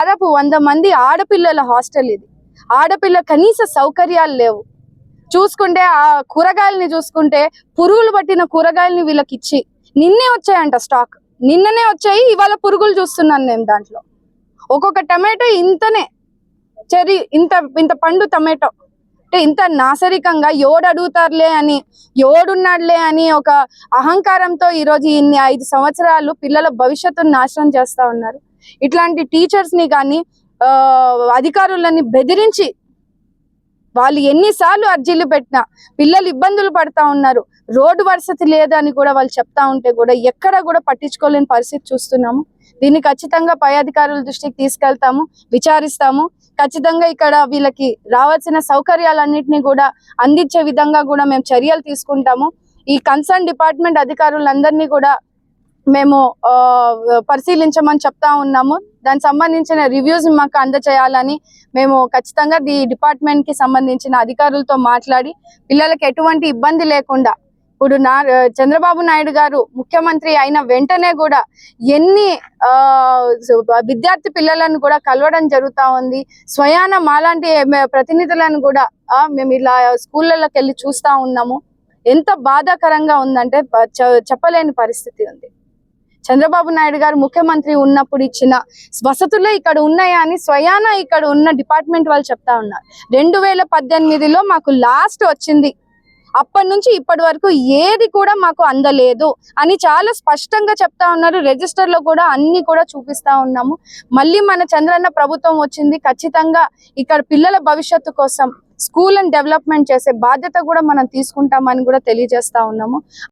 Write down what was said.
దాదాపు వంద మంది ఆడపిల్లల హాస్టల్ ఇది. ఆడపిల్ల కనీస సౌకర్యాలు లేవు. చూసుకుంటే ఆ కూరగాయలని చూసుకుంటే పురుగులు పట్టిన కూరగాయలని వీళ్ళకి ఇచ్చి నిన్నే వచ్చాయంట స్టాక్. నిన్ననే వచ్చాయి ఇవాళ పురుగులు చూస్తున్నాను నేను దాంట్లో. ఒక్కొక్క టమాటో ఇంతనే. చెరి ఇంత ఇంత పండు టమాటో. అంటే ఇంత నాసరికంగా ఎవడు అడుగుతారులే అని ఎవడున్నాడులే అని ఒక అహంకారంతో ఈరోజు ఇన్ని ఐదు సంవత్సరాలు పిల్లల భవిష్యత్తును నాశనం చేస్తా ఉన్నారు. ఇట్లాంటి టీచర్స్ని కానీ అధికారులని బెదిరించి వాళ్ళు ఎన్నిసార్లు అర్జీలు పెట్టినా పిల్లలు ఇబ్బందులు పడతా ఉన్నారు. రోడ్డు వసతి లేదని కూడా వాళ్ళు చెప్తా ఉంటే కూడా ఎక్కడ కూడా పట్టించుకోలేని పరిస్థితి చూస్తున్నాము. దీన్ని ఖచ్చితంగా పై అధికారుల దృష్టికి తీసుకెళ్తాము విచారిస్తాము. ఖచ్చితంగా ఇక్కడ వీళ్ళకి రావాల్సిన సౌకర్యాలన్నింటినీ కూడా అందించే విధంగా కూడా మేము చర్యలు తీసుకుంటాము. ఈ కన్సర్న్ డిపార్ట్మెంట్ అధికారులందరినీ కూడా మేము ఆ, పరిశీలించమని చెప్తా ఉన్నాము. దానికి సంబంధించిన రివ్యూస్ మాకు అందచేయాలని మేము ఖచ్చితంగా ఈ డిపార్ట్మెంట్కి సంబంధించిన అధికారులతో మాట్లాడి పిల్లలకు ఎటువంటి ఇబ్బంది లేకుండా ఇప్పుడు నా చంద్రబాబు నాయుడు గారు ముఖ్యమంత్రి అయిన వెంటనే కూడా ఎన్ని ఆ విద్యార్థి పిల్లలను కూడా కలవడం జరుగుతా ఉంది. స్వయాన మాలాంటి ప్రతినిధులను కూడా మేము ఇలా స్కూళ్ళలోకి వెళ్ళి చూస్తా ఉన్నాము. ఎంత బాధాకరంగా ఉందంటే చెప్పలేని పరిస్థితి ఉంది. చంద్రబాబు నాయుడు గారు ముఖ్యమంత్రి ఉన్నప్పుడు ఇచ్చిన వసతులే ఇక్కడ ఉన్నాయా అని స్వయాన ఇక్కడ ఉన్న డిపార్ట్మెంట్ వాళ్ళు చెప్తా ఉన్నారు. రెండు వేల పద్దెనిమిదిలో మాకు లాస్ట్ వచ్చింది. అప్పటి నుంచి ఇప్పటి వరకు ఏది కూడా మాకు అందలేదు అని చాలా స్పష్టంగా చెప్తా ఉన్నారు. రిజిస్టర్లో కూడా అన్ని కూడా చూపిస్తా ఉన్నాము. మళ్ళీ మన చంద్రన్న ప్రభుత్వం వచ్చింది. ఖచ్చితంగా ఇక్కడ పిల్లల భవిష్యత్తు కోసం స్కూల్ అండ్ డెవలప్మెంట్ చేసే బాధ్యత కూడా మనం తీసుకుంటామని కూడా తెలియజేస్తా ఉన్నాము.